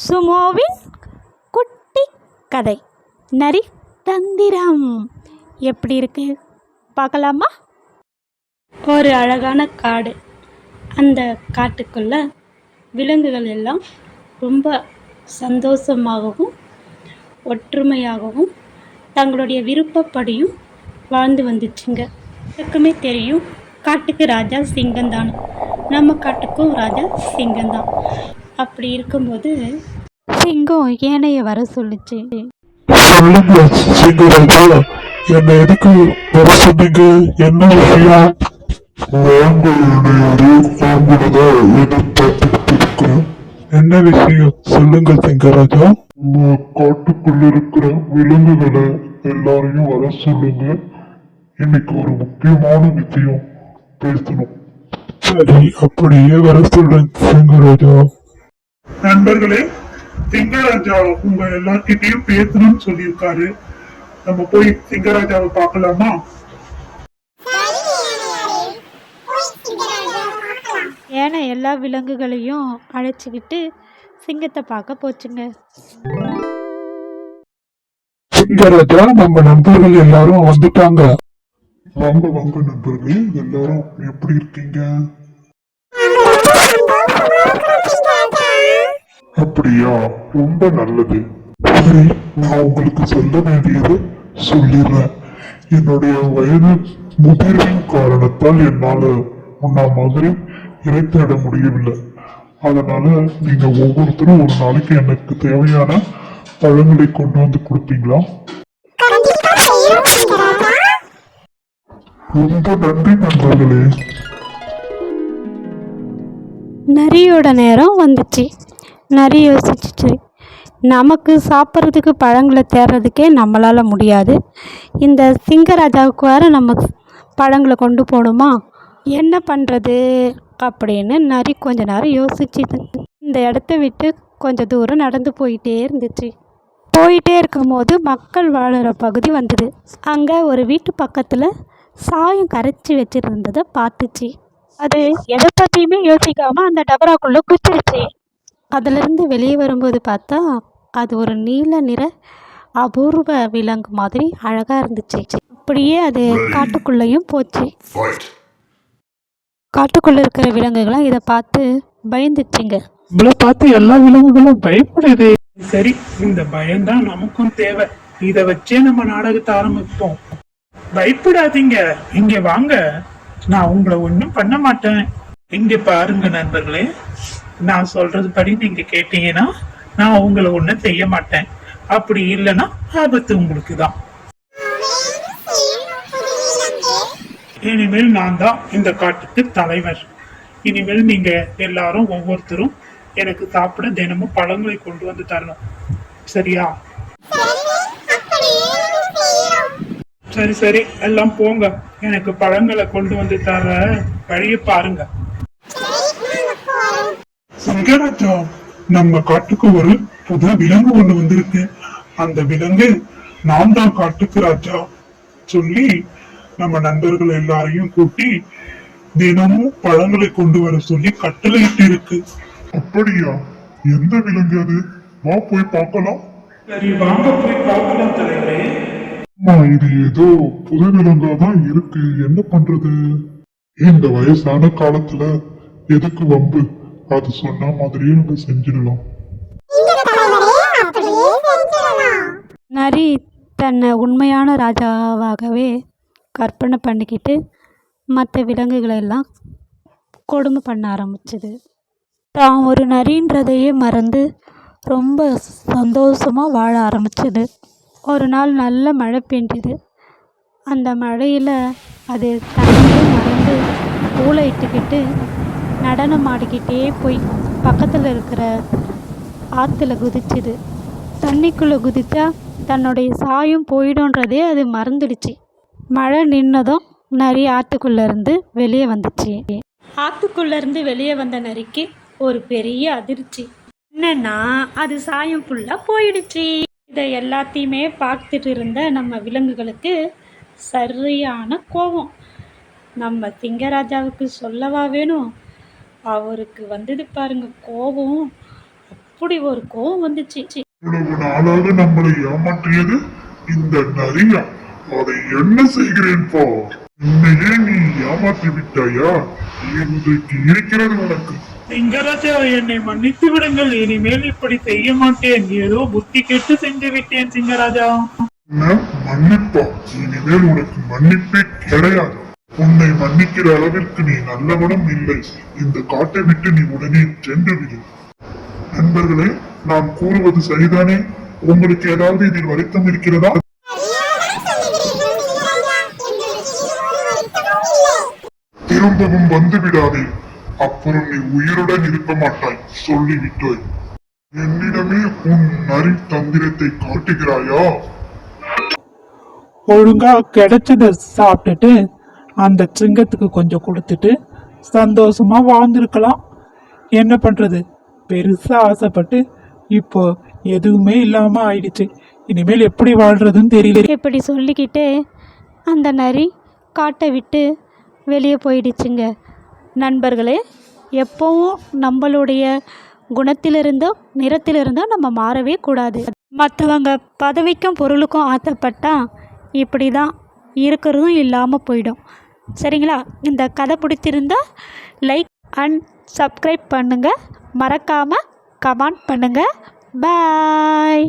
சுமோவின் குட்டி கதை நரி தந்திரம். எப்படி இருக்கு? பார்க்கலாமா? ஒரு அழகான காடு. அந்த காட்டுக்குள்ள விலங்குகள் எல்லாம் ரொம்ப சந்தோஷமாகவும் ஒற்றுமையாகவும் தங்களுடைய விருப்பப்படியும் வாழ்ந்து வந்துச்சுங்க. எல்லாருக்குமே தெரியும் காட்டுக்கு ராஜா சிங்கம்தான். நம்ம காட்டுக்கும் ராஜா சிங்கம் தான் அப்படி இருக்கும்போது சிங்கம் ஏனைய வர சொல்லுச்சு. சொல்லுங்க சிங்கராஜா என்ன எதுக்கு வர சொன்னீங்க? என்ன விஷயம்? வாங்க இடையூறு அவங்களதான் எதிர்பார்த்துக்கிட்டு இருக்கிறேன் என்ன விஷயம்? சொல்லுங்க சிங்கராஜா. உங்க காட்டுக்குள்ள இருக்கிற விலங்குகளை எல்லாரையும் வர சொல்லுங்க. இன்னைக்கு ஒரு முக்கியமான விஷயம். பேசணும். சரி அப்படியே வர சொல்றேன் சிங்கராஜா. நண்பர்களே சிங்கராஜா உங்க எல்லார்கிட்டயும் பேசணும்னு சொல்லியிருக்காரு. நம்ம போய் சிங்கராஜாவை பார்க்கலாமா? ஏன்னா எல்லா விலங்குகளையும் அழைச்சிக்கிட்டு சிங்கத்தை பார்க்க போச்சுங்க. சிங்கராஜா நம்ம நண்பர்கள் எல்லாரும் வந்துட்டாங்க. வாங்க வாங்க நண்பர்களே எல்லாரும் எப்படி இருக்கீங்க? அப்படியா? ரொம்ப நல்லது. சரி நான் உங்களுக்கு சொல்ல வேண்டியது சொல்லிடுறேன். என்னுடைய வயது முதிர்வின் காரணத்தால் என்னால உன்னா மாதிரி இறைத்திட முடியவில்லை. அதனால நீங்க ஒவ்வொருத்தரும் ஒரு நாளைக்கு எனக்கு தேவையான பழங்களை கொண்டு வந்து கொடுப்பீங்களா? ரொம்ப நன்றி நண்பர்களே. நரியோட நேரம் வந்துச்சு. நிறைய யோசிச்சிச்சு. நமக்கு சாப்பிட்றதுக்கு பழங்களை தேடுறதுக்கே நம்மளால் முடியாது. இந்த சிங்கராஜாவுக்கு வேறு நம்ம பழங்களை கொண்டு போகணுமா? என்ன பண்ணுறது அப்படின்னு நரி கொஞ்ச நேரம் யோசிச்சுது. இந்த இடத்த விட்டு கொஞ்சம் தூரம் நடந்து போயிட்டே இருந்துச்சு. போயிட்டே இருக்கும்போது மக்கள் வாழ்கிற பகுதி வந்தது. அங்கே ஒரு வீட்டு பக்கத்தில் சாயம் கரைச்சி வச்சிருந்ததை பார்த்துச்சு. அது எதை பற்றியுமே யோசிக்காமல் அந்த டபராக்குள்ளே குச்சிருச்சு அதிலிருந்து வெளியே வரும்போது பார்த்தா அது ஒரு நீல நிற அபூர்வ விலங்கு மாதிரி அழகாக இருந்துச்சு. அப்படியே அது காட்டுக்குள்ளேயும் போச்சு. காட்டுக்குள்ளே இருக்கிற விலங்குகளாம் இதை பார்த்து பயந்துச்சுங்க. உங்களை பார்த்து எல்லா விலங்குகளும் பயப்படுது. சரி இந்த பயம்தான் நமக்கும் தேவை. இத வச்சே நம்ம நாடகத்தை ஆரம்பிப்போம். பயப்படாதீங்க. இங்க வாங்க. நான் உங்களை ஒண்ணும் பண்ண மாட்டேன். இங்க பாருங்க நண்பர்களே. நான் சொல்றது படி நீங்க கேட்டீங்கன்னா நான் உங்களை ஒண்ணு செய்ய மாட்டேன். அப்படி இல்லைன்னா ஆபத்து உங்களுக்கு தான் இனிமேல் நான் தான் இந்த காட்டுக்கு தலைவர். இனிமேல் நீங்க எல்லாரும் ஒவ்வொருத்தரும் எனக்கு சாப்பிட தினமும் பழங்களை கொண்டு வந்து தரணும். சரியா? சரி சரி. எல்லாம் போங்க. எனக்கு பழங்களை கொண்டு வந்து தர வழிய பாருங்க. சிங்கராஜா நம்ம காட்டுக்கு ஒரு புது விலங்கு ஒண்ணு வந்திருக்கு. அந்த விலங்கு நான் தான் காட்டுக்கு ராஜா சொல்லி நம்ம நண்பர்கள் எல்லாரையும் கூட்டி தினமும் பழங்களை கொண்டு வர சொல்லி கட்டளையிட்டு இருக்கு அப்படியா? எந்த விலங்கு அது? வா போய் பார்க்கலாம். சரி வாங்க போய் பார்க்கலாம் தலைவரே. இது ஏதோ புது விலங்கா தான் இருக்கு. என்ன பண்றது? இந்த வயசான காலத்துல எதுக்கு வம்பு? அது சொன்ன மாதிரியே நம்ம செஞ்சிடலாம். நரி தன்னை உண்மையான ராஜாவாகவே கற்பனை பண்ணிக்கிட்டு மற்ற விலங்குகளை எல்லாம் கொடுமை பண்ண ஆரம்பிச்சது. தான் ஒரு நரின்றதையே மறந்து ரொம்ப சந்தோஷமாக வாழ ஆரம்பிச்சது. ஒரு நாள் நல்ல மழை பெஞ்சுது அந்த மழையில் அது தண்ணியே மறந்து ஊழையிட்டுக்கிட்டு நடனம் ஆடிக்கிட்டே போய் பக்கத்தில் இருக்கிற ஆற்றுல குதிச்சுது. தண்ணிக்குள்ளே குதித்தா தன்னுடைய சாயம் போயிடும்ன்றதே அது மறந்துடுச்சு. மழை நின்னதும் நரி ஆற்றுக்குள்ளேருந்து வெளியே வந்துச்சு. ஆற்றுக்குள்ளேருந்து வெளியே வந்த நரிக்கு ஒரு பெரிய அதிர்ச்சி. என்னன்னா அது சாயம் ஃபுல்லாக போயிடுச்சு. இதை எல்லாத்தையுமே பார்த்துட்டு இருந்த நம்ம விலங்குகளுக்கு சரியான கோபம். நம்ம திங்கராஜாவுக்கு சொல்லவா வேணும்? அவருக்கு வந்தது பாருங்க கோபம். அப்படி ஒரு கோவம் வந்துச்சு. இவ்வளவு நாளாக நம்மளை ஏமாற்றியது இந்த நரியா? அதை என்ன செய்கிறேன் பா? உன்னையே நீ ஏமாற்றி விட்டாயா? இன்றைக்கு இருக்கிறது உனக்கு. சிங்கராஜா என்னை மன்னித்து விடுங்கள். இனிமேல் இப்படி செய்ய மாட்டேன். ஏதோ புத்தி கெட்டு செஞ்சு விட்டேன் சிங்கராஜா. மன்னிப்பா இனிமேல் உனக்கு மன்னிப்பே கிடையாது. உன்னை மன்னிக்கிற அளவிற்கு நீ நல்லவனும் இல்லை. இந்த காட்டை விட்டு நீ உடனே சென்று விடு. நண்பர்களே நான் கூறுவது சரிதானே? உங்களுக்கு ஏதாவது இதில் வருத்தம் இருக்கிறதா? திரும்பவும் வந்து விடாதே. அப்புறம் நீ உயிருடன் இருக்க மாட்டாய். சொல்லிவிட்டோய். என்னிடமே உன் நரி தந்திரத்தை காட்டுகிறாயா? ஒழுங்கா கிடைச்சத சாப்பிட்டுட்டு அந்த சிங்கத்துக்கு கொஞ்சம் கொடுத்துட்டு சந்தோஷமா வாழ்ந்திருக்கலாம். என்ன பண்ணுறது பெருசாக ஆசைப்பட்டு இப்போ எதுவுமே இல்லாமல் ஆயிடுச்சு. இனிமேல் எப்படி வாழ்கிறதுன்னு தெரியல. இப்படி சொல்லிக்கிட்டு அந்த நரி காட்டை விட்டு வெளியே போயிடுச்சுங்க. நண்பர்களே எப்போவும் நம்மளுடைய குணத்திலிருந்தோ நிறத்திலிருந்தோ நம்ம மாறவே கூடாது. மற்றவங்க பதவிக்கும் பொருளுக்கும் ஆசைப்பட்டால் இப்படி தான் இருக்கிறதும் இல்லாமல் போயிடும். சரிங்களா? இந்த கதை பிடிச்சிருந்தா லைக் அண்ட் சப்ஸ்கிரைப் பண்ணுங்கள் மறக்காமல் கமெண்ட் பண்ணுங்கள் பாய்